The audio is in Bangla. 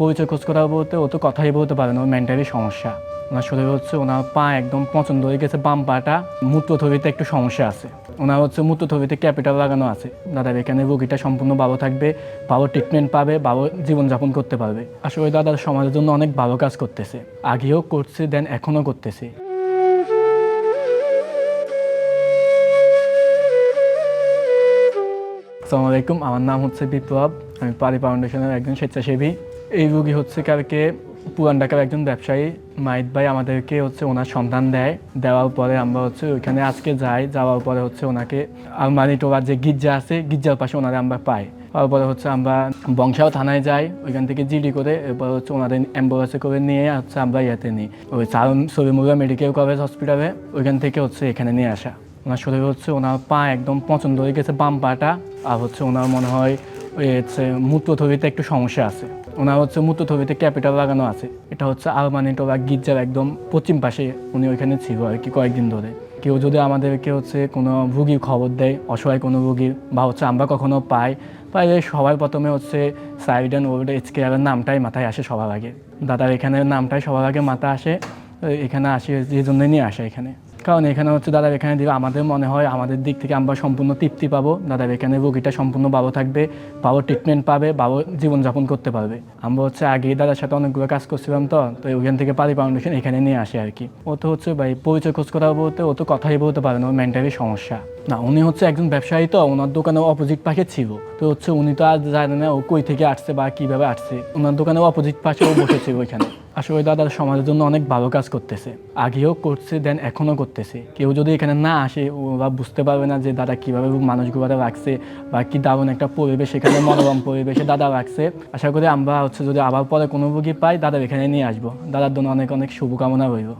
পরিচয় খোঁজ করা বলতে ও তো কথাই বলতে পারে না মেন্টালি সমস্যা। ওনার শরীরে হচ্ছে ওনার পা একদম পছন্দ হয়ে গেছে, বাম পাটা মূত্রথলিতে একটু সমস্যা আছে। ওনার হচ্ছে মূত্রথলিতে ক্যাপিটাল লাগানো আছে। দাদার এখানে রোগীটা সম্পূর্ণ ভালো থাকবে, ভালো ট্রিটমেন্ট পাবে, ভালো জীবনযাপন করতে পারবে। আসলে দাদার সমাজের জন্য অনেক ভালো কাজ করতেছে। আগেও করছে দেন এখনও করতেছে। আসসালামু আলাইকুম, আমার নাম হচ্ছে বিপ্লব। আমি পারি ফাউন্ডেশনের একজন স্বেচ্ছাসেবী। এই রুগী হচ্ছে কালকে পুরান ঢাকার একজন ব্যবসায়ী মাইদ ভাই আমাদেরকে হচ্ছে ওনার সন্ধান দেয়। দেওয়ার পরে আমরা হচ্ছে ওইখানে আজকে যাই, যাওয়ার পরে হচ্ছে ওনাকে আলমারি টোলার যে গির্জা আছে, গির্জার পাশে ওনারে আমরা পাই। তারপরে হচ্ছে আমরা বংশাও থানায় যাই, ওইখান থেকে জিডি করে এরপর হচ্ছে ওনাদের অ্যাম্বুলেন্সে করে নিয়ে হচ্ছে আমরা ইয়াতে নিই। ওই চারণ সবিমুরা মেডিকেল কলেজ হসপিটালে ওইখান থেকে হচ্ছে এখানে নিয়ে আসা। ওনার শরীরে হচ্ছে ওনার পা একদম পছন্দ হয়ে গেছে, বাম পাটা, আর হচ্ছে ওনার মনে হয় ওই হচ্ছে মূত্রথলিতে একটু সমস্যা আছে। ওনার হচ্ছে মূত্রথলিতে ক্যাপিটাল লাগানো আছে। এটা হচ্ছে আলমানি টোলা গির্জার একদম পশ্চিম পাশে উনি ওইখানে ছিল আর কি কয়েকদিন ধরে। কেউ যদি আমাদেরকে হচ্ছে কোনো রুগীর খবর দেয়, অসহায় কোনো রুগীর বা হচ্ছে আমরা কখনো পাই পাইলে সবার প্রথমে হচ্ছে সাইড অ্যান্ড ওল্ড এজ কেয়ারের নামটাই মাথায় আসে সবার আগে। দাদার এখানে নামটাই সবার আগে মাথায় আসে এখানে আসে যে জন্য নিয়ে আসে এখানে। কারণ এখানে হচ্ছে দাদার এখানে দিলে আমাদের মনে হয় আমাদের দিক থেকে আমরা সম্পূর্ণ তৃপ্তি পাবো। দাদার এখানে রোগীটা সম্পূর্ণ ভালো থাকবে, ভালো ট্রিটমেন্ট পাবে, ভালো জীবনযাপন করতে পারবে। আমরা হচ্ছে আগেই দাদার সাথে অনেকগুলো কাজ করছিলাম তো তো ওইখান থেকে পারি ফাউন্ডেশন এখানে নিয়ে আসে আর কি। ও তো হচ্ছে ভাই পরিচয় খোঁজ করা বলতে ও তো কথাই বলতে পারে না, ওর মেন্টালি সমস্যা। না, উনি হচ্ছে একজন ব্যবসায়ী তো, ওনার দোকানে অপোজিট পাশে ছিল। তো হচ্ছে উনি তো আর জানে না ও কই থেকে আসছে বা কীভাবে আসছে। ওনার দোকানে অপোজিট পাশে ও বসেছিল ওইখানে। আসলে ওই দাদার সমাজের জন্য অনেক ভালো কাজ করতেছে। আগেও করছে দেন এখনও করতেছে। কেউ যদি এখানে না আসে ওরা বুঝতে পারবে না যে দাদা কীভাবে মানুষগুলো রাখছে বা কী দারুণ একটা পরিবেশ, এখানে মনোরম পরিবেশে দাদা রাখছে। আশা করি আমরা হচ্ছে যদি আবার পরে কোনো রুগী পাই দাদা এখানে নিয়ে আসব। দাদার জন্য অনেক অনেক শুভকামনা রইব